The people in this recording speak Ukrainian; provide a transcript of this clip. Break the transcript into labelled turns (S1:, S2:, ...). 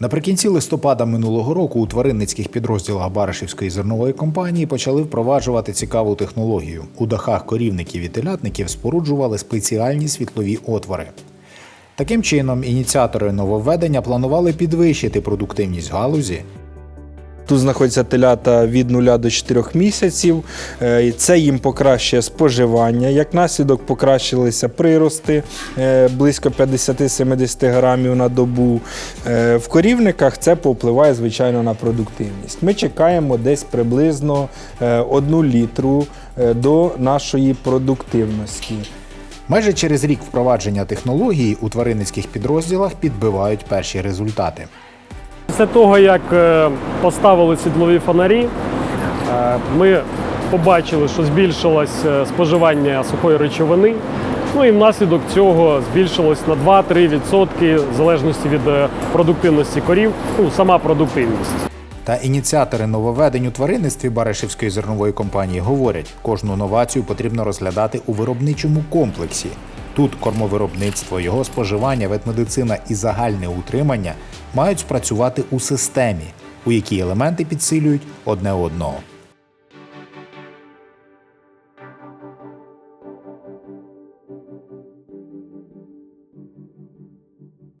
S1: Наприкінці листопада минулого року у тваринницьких підрозділах Баришівської зернової компанії почали впроваджувати цікаву технологію. У дахах корівників і телятників споруджували спеціальні світлові отвори. Таким чином, ініціатори нововведення планували підвищити продуктивність галузі
S2: Тут знаходяться телята від 0 до 4 місяців. Е, Це їм покращує споживання. Як наслідок покращилися прирости е, близько 50-70 грамів на добу. Е, В корівниках це повпливає, звичайно, на продуктивність. Ми чекаємо десь приблизно 1 літру до нашої продуктивності.
S1: Майже через рік впровадження технології у тваринницьких підрозділах підбивають перші результати.
S3: Після того, як е, поставили світлові фонарі, е, ми побачили, що збільшилось е, споживання сухої речовини. Ну і внаслідок цього збільшилось на 2-3% в залежності від продуктивності корів, ну, сама продуктивність.
S1: Та ініціатори нововведень у тваринництві Баришівської зернової компанії говорять, кожну новацію потрібно розглядати у виробничому комплексі. Тут кормовиробництво, його споживання, ветмедицина і загальне утримання мають спрацювати у системі, у якій елементи підсилюють одне одного.